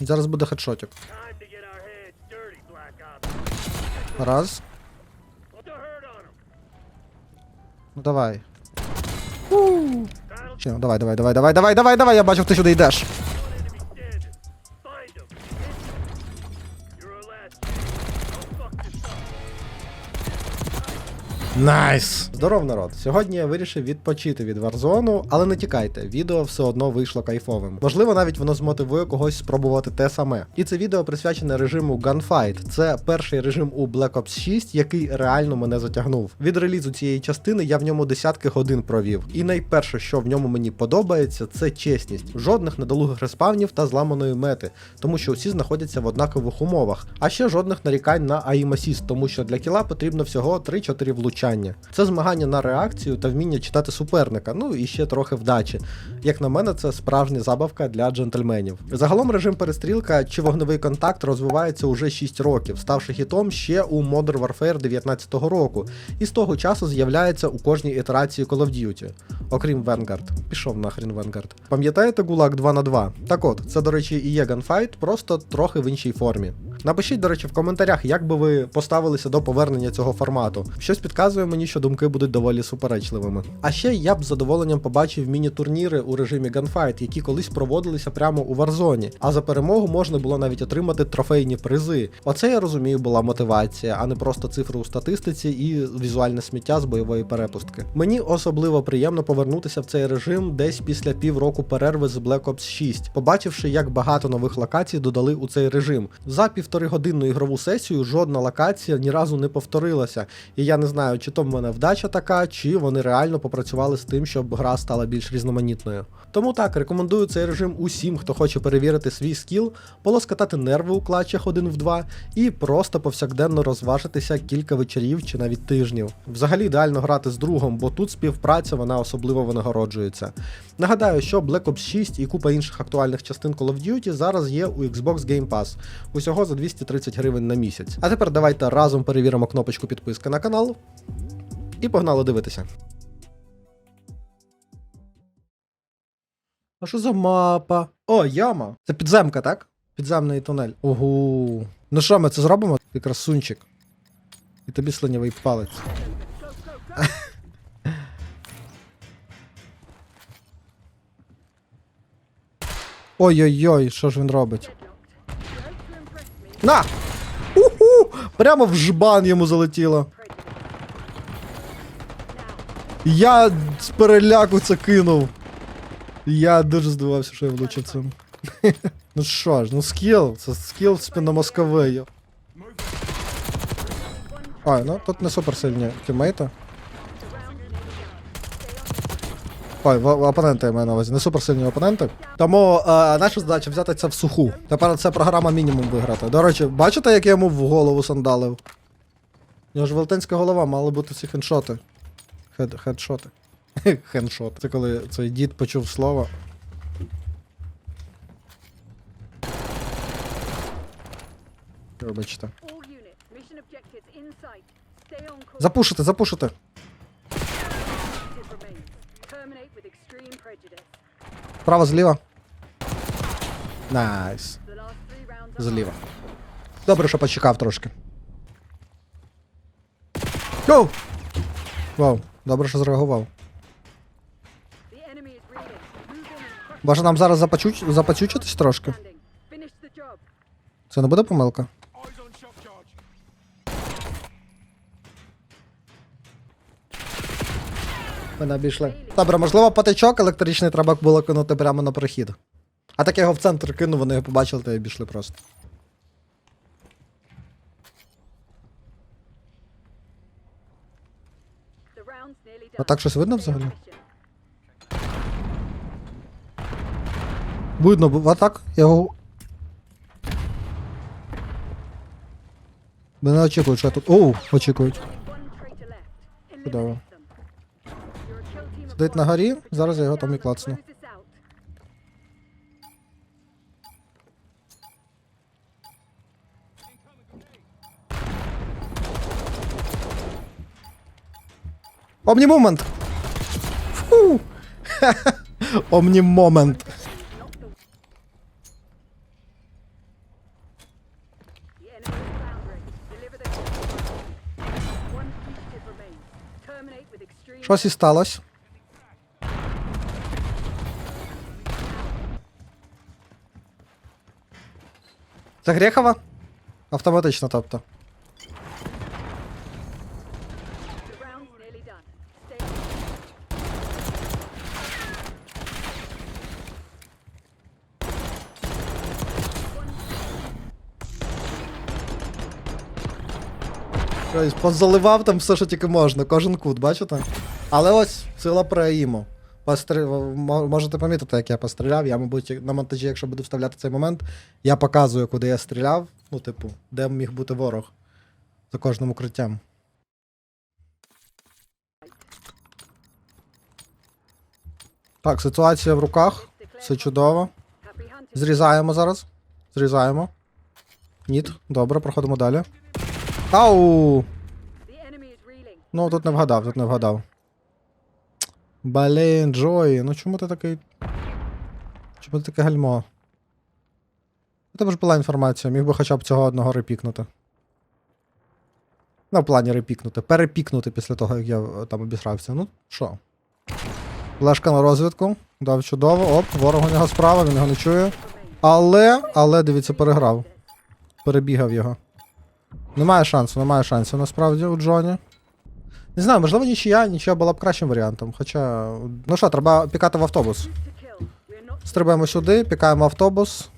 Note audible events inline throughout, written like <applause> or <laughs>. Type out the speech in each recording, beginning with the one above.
Зараз буде хедшотик. Раз. Ну давай. Ще, ну, давай, давай, давай, давай, давай, давай, давай, я бачу ти сюди йдеш. Найс! Здоров, народ! Сьогодні я вирішив відпочити від Warzone, але не тікайте, відео все одно вийшло кайфовим. Можливо, навіть воно змотивує когось спробувати те саме. І це відео присвячене режиму Gunfight. Це перший режим у Black Ops 6, який реально мене затягнув. Від релізу цієї частини я в ньому десятки годин провів. І найперше, що в ньому мені подобається, це чесність. Жодних недолугих респавнів та зламаної мети, тому що усі знаходяться в однакових умовах. А ще жодних нарікань на aim assist, тому що для кіла потрібно всього 3-4 влучання. Це змагання на реакцію та вміння читати суперника, ну і ще трохи вдачі. Як на мене, це справжня забавка для джентльменів. Загалом режим перестрілка чи вогневий контакт розвивається уже 6 років, ставши хітом ще у Modern Warfare 19-го року, і з того часу з'являється у кожній ітерації Call of Duty. Окрім Vanguard. Пішов нахрін Vanguard. Пам'ятаєте Gulag 2 на 2 Так от, це, до речі, і є gunfight, просто трохи в іншій формі. Напишіть, до речі, в коментарях, як би ви поставилися до повернення цього формату. Щось підказує мені, що думки будуть доволі суперечливими. А ще я б з задоволенням побачив міні-турніри у режимі Gunfight, які колись проводилися прямо у Warzone, а за перемогу можна було навіть отримати трофейні призи. Оце я розумію, була мотивація, а не просто цифри у статистиці і візуальне сміття з бойової перепустки. Мені особливо приємно повернутися в цей режим десь після півроку перерви з Black Ops 6, побачивши, як багато нових локацій додали у цей режим. За півторигодинну ігрову сесію жодна локація ні разу не повторилася, і я не знаю, чи то в мене вдача така, чи вони реально попрацювали з тим, щоб гра стала більш різноманітною. Тому так, рекомендую цей режим усім, хто хоче перевірити свій скіл, полоскатати нерви у клатчах один в два і просто повсякденно розважитися кілька вечорів чи навіть тижнів. Взагалі ідеально грати з другом, бо тут співпраця вона особливо винагороджується. Нагадаю, що Black Ops 6 і купа інших актуальних частин Call of Duty зараз є у Xbox Game Pass, усього за 230 гривень на місяць. А тепер давайте разом перевіримо кнопочку підписки на канал. І погнали дивитися. А що за мапа? О, яма. Це підземка, так? Підземний тунель. Ого. Ну що, ми це зробимо? Ти красунчик. І тобі слинявий палець. <laughs> Ой-ой-ой, що ж він робить? На! Уху! Прямо в жбан йому залетіло. Я з переляку це кинув. Я дуже здивувався, що я влучив цим. <laughs> ну що ж, ну скіл, це скіл спинномозковий. Ой, ну тут не суперсильні тіммейти. Ой, опоненти я маю на увазі, не суперсильні опоненти. Тому е, наша задача взяти це в суху. Тепер це програма мінімум виграти. До речі, бачите, як я йому в голову сандалив? У нього ж велетенська голова, мали бути ці хедшоти. Хед, хедшоти. <laughs> Хедшот. Це коли цей дід почув слово. Вибачте. All units, Право, зліва. Найс. Зліва. Добре, що почекав трошки. Гоу! Вау, добре, що зреагував. Може нам зараз запачуч... запацючитись трошки? Це не буде помилка? Ми не обійшли. Добре, можливо, патичок електричний треба було кинути прямо на прохід. А так я його в центр кинув, вони його побачили та й обійшли просто. А так щось видно взагалі? Видно, бо- так? Я його. Мене очікують, що я тут. Оу, очікують. Чудово. Сидить на горі, зараз я його там і клацну. Омні-момент! Фу! Омні-момент. enemy is floundering. Це Грехова? Автоматично, тобто. Позаливав там все, що тільки можна, кожен кут, бачите? Але ось сила проїму. Пострі... Можете помітити, як я постріляв. Я, мабуть, на монтажі, якщо буду вставляти цей момент, я показую, куди я стріляв. Ну, типу, де міг бути ворог за кожним укриттям. Так, ситуація в руках. Все чудово. Зрізаємо зараз. Зрізаємо. Ніт. Добре, проходимо далі. Ау! Ну, тут не вгадав, тут не вгадав. Блін, Джої, ну чому ти такий. Чому ти таке гальмо? У тебе ж була інформація, міг би хоча б цього одного репікнути. Ну, в плані репікнути. Перепікнути після того, як я е, там обісрався. Ну, що? Флешка на розвідку. Дав чудово. Оп, ворог у нього справа, він його не чує. Але, але, дивіться, переграв. Перебігав його. Немає шансу, немає шансу насправді у Джоні. Не знаю, можливо, нічия, нічия була б кращим варіантом. Хоча. Ну що, треба пікати в автобус. Стрибаємо сюди, пікаємо автобус.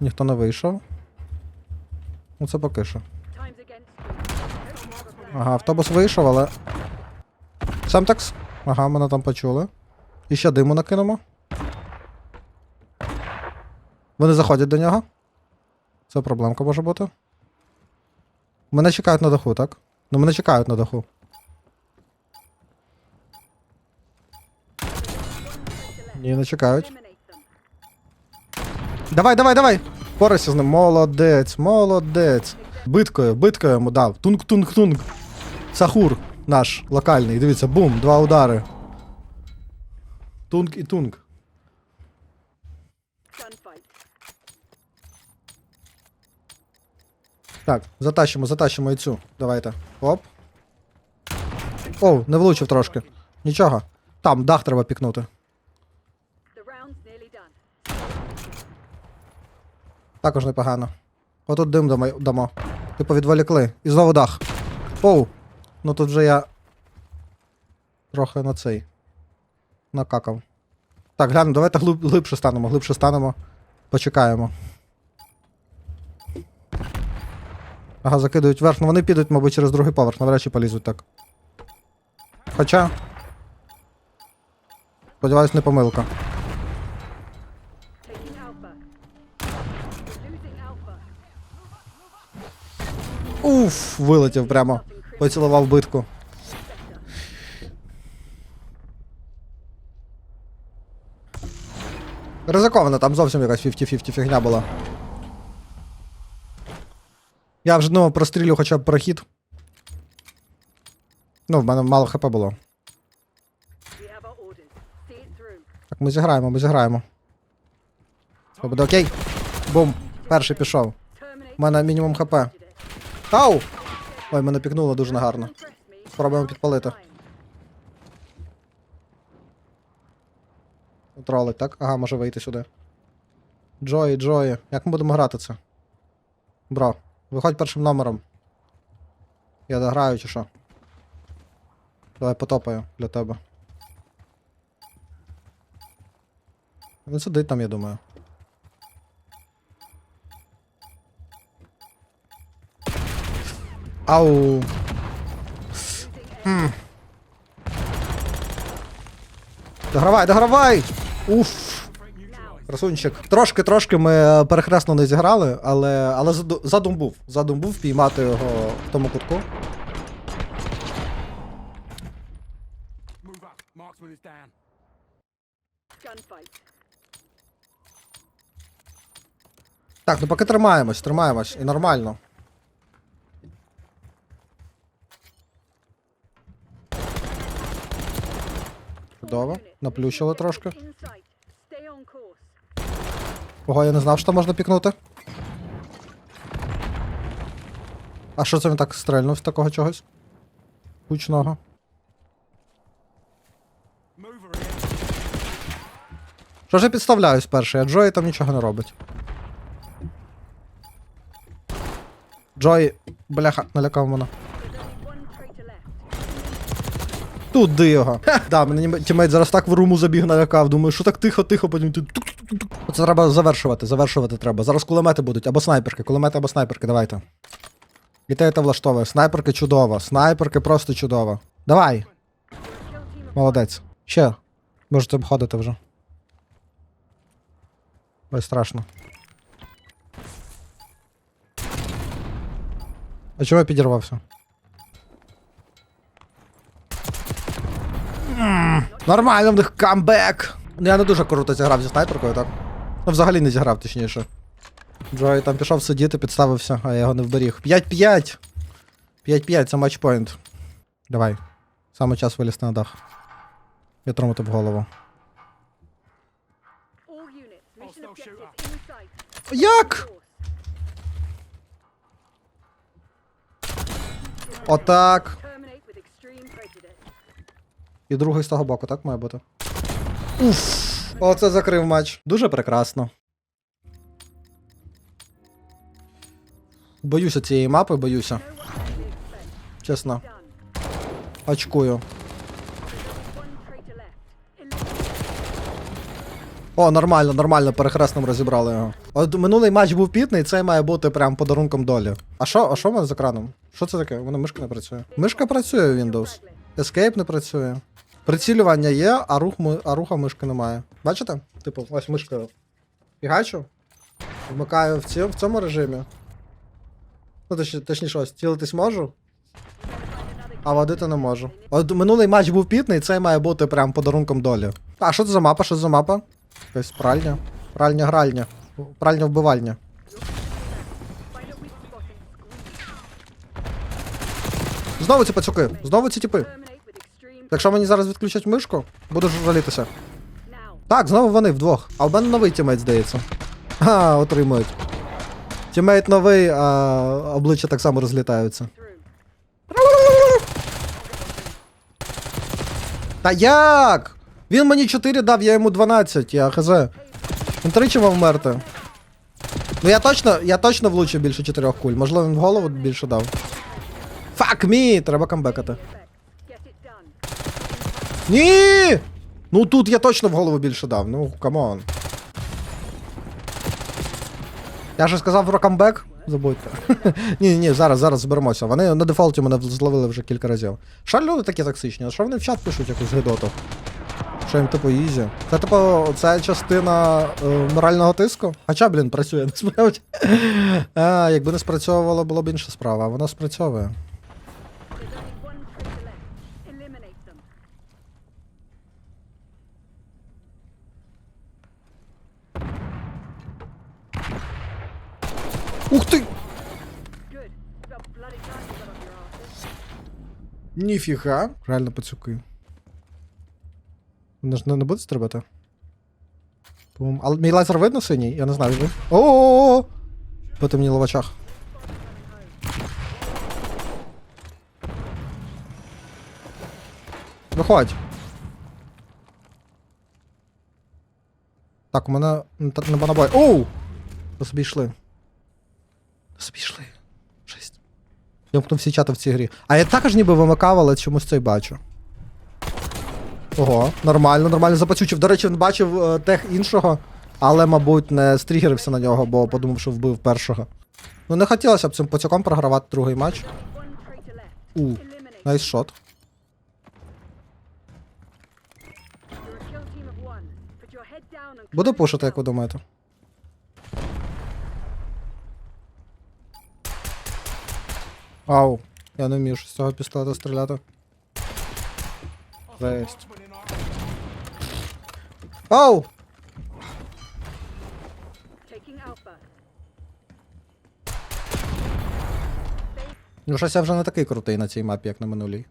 Ніхто не вийшов. Ну це поки що. Ага, автобус вийшов, але. Семтекс? Ага, мене там почули. І ще диму накинемо. Вони заходять до нього. Це проблемка може бути. Мене чекають на даху, так? Ну, мене чекають на даху. Ні, не чекають. Давай, давай, давай! Порайся з ним. Молодець, молодець. Биткою, биткою йому дав. Тунг-тунг-тунг. Сахур наш локальний. Дивіться, бум, два удари. Тунг і тунг. Gunfight. Так, затащимо, затащимо і цю. Давайте. Оп. Оу, не влучив трошки. Нічого. Там, дах треба пікнути. Також непогано. Отут дим дамо. Типу відволікли. І знову дах. Оу. Ну тут вже я. Трохи на цей. Накакав. Так, глянемо, давайте глиб, глибше станемо, глибше станемо. Почекаємо. Ага, закидують вверх. Ну вони підуть, мабуть, через другий поверх, навряд чи полізуть так. Хоча. Сподіваюсь, не помилка. Уф, вилетів прямо. Поцілував битку. Ризиковано, там зовсім якась 50-50 фігня була. Я вже думав прострілю хоча б прохід. Ну, в мене мало хп було. Так, ми зіграємо, ми зіграємо. Все буде окей. Бум. Перший пішов. У мене мінімум хп. Ау! Ой, мене пікнуло дуже негарно. Спробуємо підпалити. Тролить, так? Ага, може вийти сюди. Джої, Джої. Як ми будемо грати це? Бро, виходь першим номером. Я дограю чи що? Давай потопаю для тебе. Він сидить там, я думаю. Ау. М. Догравай, догравай! Уф. Красунчик. Трошки, трошки ми е, перехресно не зіграли, але, але задум був. Задум був піймати його в тому кутку. Так, ну поки тримаємось, тримаємось. І нормально. Чудово. Наплющили трошки. Ого, я не знав, що можна пікнути. А що це він так стрельнув з такого чогось? Гучного. Що ж я підставляюсь перший, а Джої там нічого не робить. Джої, бляха, налякав мене. Туди його. Ха, да, мене тімейт зараз так в руму забіг налякав. Думаю, що так тихо, тихо, потім ти. Тук-тук-тук-тук. Треба завершувати, завершувати треба. Зараз кулемети будуть, або снайперки, кулемети або снайперки, давайте. І те, влаштовує. Снайперки чудово, снайперки просто чудово. Давай, молодець. Ще. Можете обходити вже. Ой, страшно. А чого я підірвався? Нормально в них камбек! Ну я не дуже круто зіграв зі снайперкою, так? Ну взагалі не зіграв, точніше. Джой там пішов сидіти, підставився, а я його не вберіг. 5-5! 5-5, це матчпоінт. Давай. Саме час вилізти на дах. І отримати в голову. Як? Отак. І другий з того боку, так має бути. Уф. Оце закрив матч. Дуже прекрасно. Боюся цієї мапи, боюся. Чесно. Очкую. О, нормально, нормально, перехресним розібрали його. От минулий матч був пітний, цей має бути прям подарунком долі. А що, а що в мене з екраном? Що це таке? У мене мишка не працює. Мишка працює в Windows. Escape не працює. Прицілювання є, а, рух, а руха мишки немає. Бачите? Типу, ось мишка. Фігачу. Вмикаю в, ці, в цьому режимі. Ну, точ, точніше, ось, цілитись можу, а водити не можу. От минулий матч був пітний, цей має бути прям подарунком долі. А що це за мапа? Що це за мапа? Якась пральня. Пральня гральня. Пральня вбивальня. Знову ці пацюки, знову ці типи. Якщо мені зараз відключать мишку, буду жалітися. Так, знову вони вдвох. А в мене новий тімейт, здається. А, отримують. Тімейт новий, а обличчя так само розлітаються. Та як? Він мені 4 дав, я йому 12, я хз. Він тричі мав вмерти. Ну я точно, я точно влучив більше 4 куль. Можливо, він в голову більше дав. Fuck me! Треба камбекати. Ні! Ну тут я точно в голову більше дав. Ну, камон. Я ж сказав про камбек? Забудьте. <laughs> ні, ні, зараз, зараз зберемося. Вони на дефолті мене зловили вже кілька разів. Що люди такі токсичні? Що вони в чат пишуть якусь гидоту? Що їм типу ізі? Це типу, це частина е, морального тиску? Хоча, блін, працює <laughs> насправді. а, якби не спрацьовувало, було б інша справа, а воно спрацьовує. Your asses. Ніфіга. Реально пацюки. Вони ж не, не будуть стрибати? Пум. Але мій лазер видно синій? Я не знаю. ви- О-о-о! Потемніло в очах. Виходь. Так, у мене не та- нема набой. Оу! Ви собі йшли. Йшли. Жесть. Я вмкнув всі чати в цій грі. А я також ніби вимикав, але чомусь цей бачу. Ого, нормально, нормально запацючив. До речі, він бачив е, тех іншого, але, мабуть, не стрігерився на нього, бо подумав, що вбив першого. Ну не хотілося б цим пацюком програвати другий матч. У, найс шот. Буду пушити, як ви думаєте? Ау, я не вмію з цього пістолета стріляти. Жесть. Ау! Ну, щось я вже не такий крутий на цій мапі, як на минулій.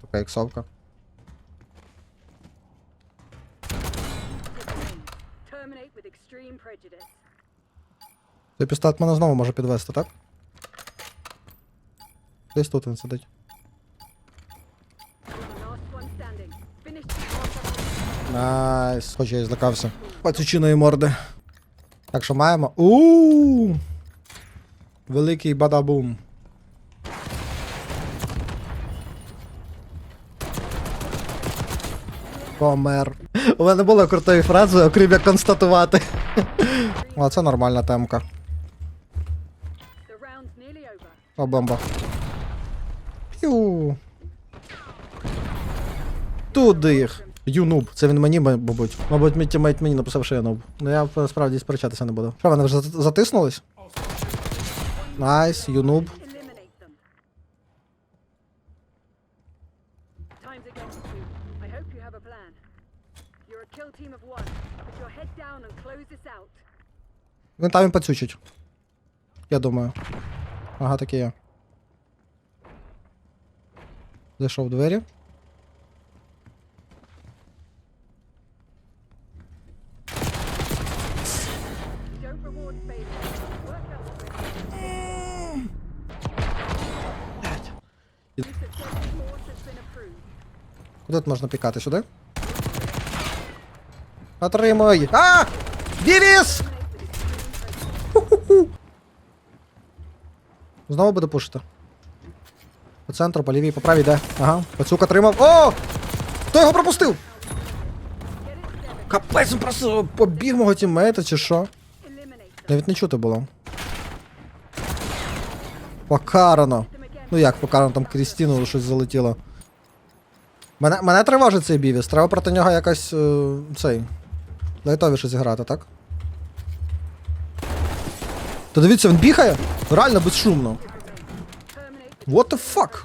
Така іксовка. Цей пістолет мене знову може підвести, так? Десь тут він сидить. Найс. Хоч я і злякався. Пацючиної морди. Так що маємо. у Великий бадабум. Помер. У мене було крутої фрази, окрім як констатувати. <laughs> О, це нормальна темка. О, бомба. П'ю. Туди їх. Юнуб. Це він мені, мабуть. Мабуть, мій тімейт мені написав, що я нуб. Ну я насправді сперечатися не буду. Що, вони вже затиснулись? Найс, юнуб. Він там і пацючить. Я думаю. Ага, таке є. Зайшов в двері. Куди тут можна пікати? Сюди? Отримуй! А! Дівіс! Знову буде пушити. По центру, по лівій, по правій, де? Ага. Пацюк отримав. О! Хто його пропустив? Капець, він просто побіг мого тіммейта, чи що? Навіть не чути було. Покарано. Ну як покарано, там Крістіну щось залетіло. Мене, мене тривожить цей бівіс. Треба проти нього якось е, цей. Лайтовіше зіграти, так? Та дивіться, він бігає? Реально безшумно. What the fuck?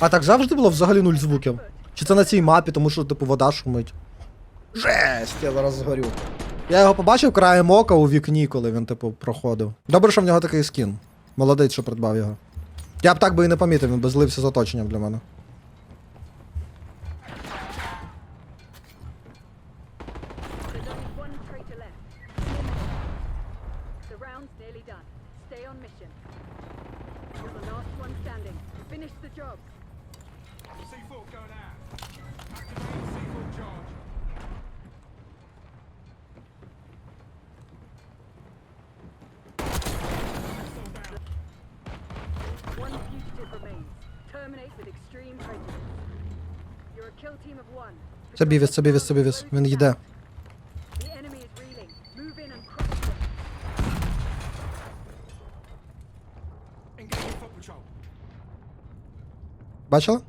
А так завжди було взагалі нуль звуків? Чи це на цій мапі, тому що, типу, вода шумить? Жесть, я зараз згорю. Я його побачив краєм ока у вікні, коли він, типу, проходив. Добре, що в нього такий скін. Молодець, що придбав його. Я б так би і не помітив, він би злився з оточенням для мене. crush them. Engaging foot patrol. Бачила?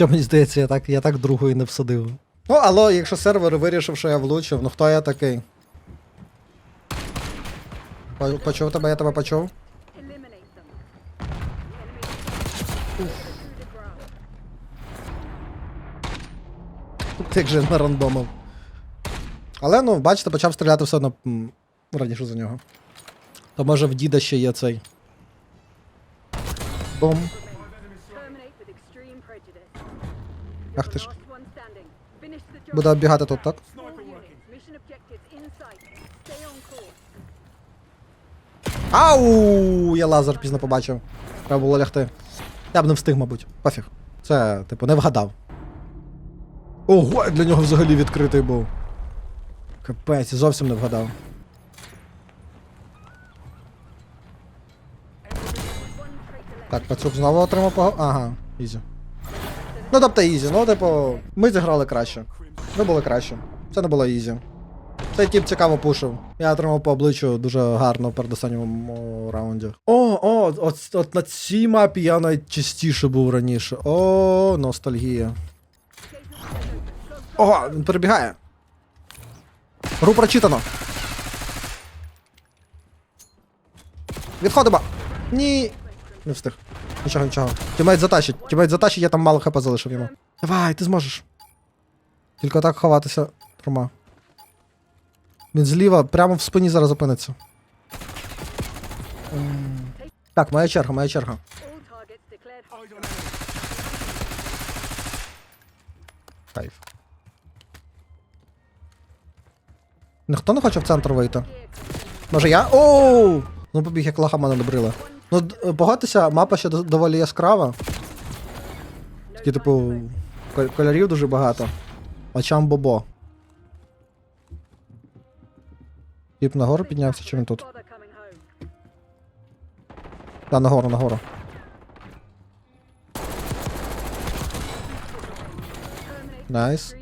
Що мені здається, я так, я так другої не всадив. Ну, алло, якщо сервер вирішив, що я влучив, ну хто я такий? Почув тебе, я тебе почув. Як же на рандомив. Але ну, бачите, почав стріляти все одно раніше за нього. То може в діда ще є цей. Бум. Ах ти ж. Буде оббігати тут, так? Ау! Я лазер пізно побачив. Треба було лягти. Я б не встиг, мабуть. Пофіг. Це, типу, не вгадав. Ого, для нього взагалі відкритий був. Капець, зовсім не вгадав. Так, пацюк знову отримав по. Ага, ізі. Ну тобто ізі, ну типу, ми зіграли краще. Ми були краще. Це не було ізі. Цей тип цікаво пушив. Я отримав по обличчю дуже гарно в передостанньому раунді. О, о, от, от на цій мапі я найчастіше був раніше. О, ностальгія. Ого, він перебігає. Гру прочитано. Відходимо! Ні! Не встиг. Нічого, нічого. Тімейт затащить. Тімейт затащить, я там мало хп залишив йому. Давай, ти зможеш. Тільки так ховатися. Рома. Він зліва, прямо в спині зараз опиниться. Так, моя черга, моя черга. Кайф. Ніхто не хоче в центр вийти. Може я? Оу! Ну побіг, як лоха мене добрила. Ну, д- погодьтеся, мапа ще доволі яскрава. Такі, типу, кольорів дуже багато. Очам бобо. Тіп нагору піднявся, чи він тут? Та, нагору, нагору. Найс.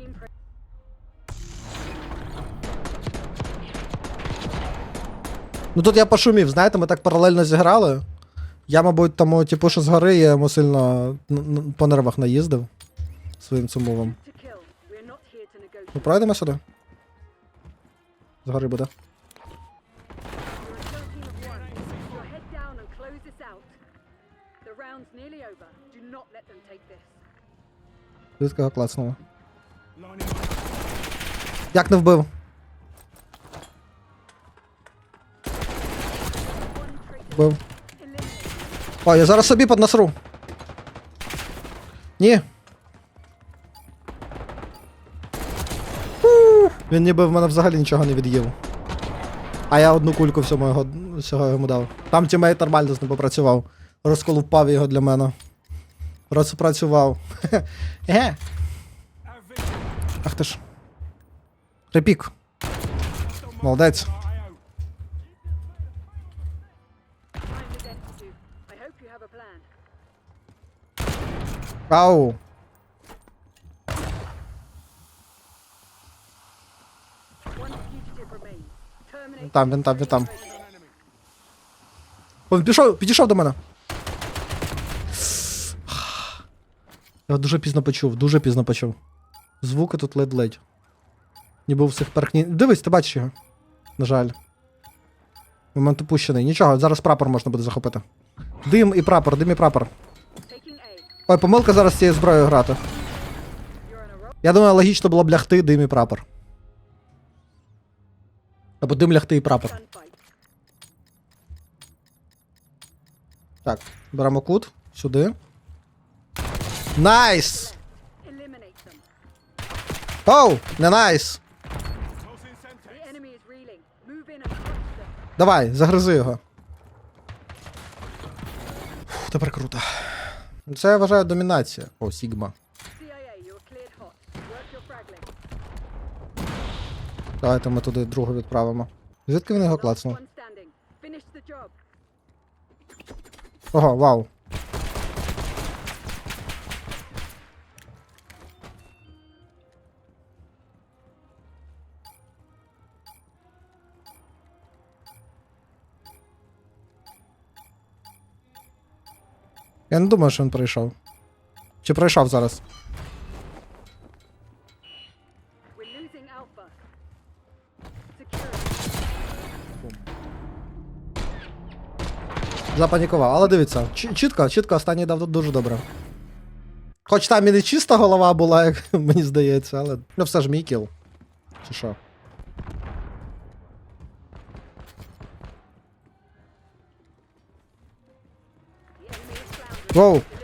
Ну тут я пошумів, знаєте, ми так паралельно зіграли. Я, мабуть, тому, типу, що згори я йому сильно по нервах наїздив своїм цим мовом. to kill. We're not here to negotiate. Ну, пройдемо сюди. Згори буде. Lining up. Як не вбив? Вбив. О, я зараз собі поднасру. Ні. Він ніби в мене взагалі нічого не від'їв. А я одну кульку всього його, всього йому дав. Там тімейт нормально з ним попрацював. Розколупав його для мене. Розпрацював. <laughs> Еге. Ах ти ж. Репік. Молодець. Ау. Terminate. Там, він там, він там. Він пішов, підійшов до мене. Я дуже пізно почув, дуже пізно почув. Звуки тут ледь-ледь. Ніби у всіх перхні. Дивись, ти бачиш його. На жаль. Момент упущений. Нічого, зараз прапор можна буде захопити. Дим і прапор, дим і прапор. Ой, помилка зараз цією зброєю грати. Я думаю, логічно було б лягти, дим і прапор. Або дим лягти і прапор. Так, беремо кут. Сюди. Найс! Оу, не найс! Давай, загризи його. Фух, тепер круто. Це я вважаю домінація. О, Сігма. Давайте ми туди другу відправимо. Звідки він його клацнув? Ого, вау. Я не думаю, що він прийшов. Чи пройшов зараз? Запанікував, але дивіться, чі- чітко, чітко останній дав дуже добре. Хоч там і не чиста голова була, як <laughs> мені здається, але. Ну все ж мій кіл. Чи що? go.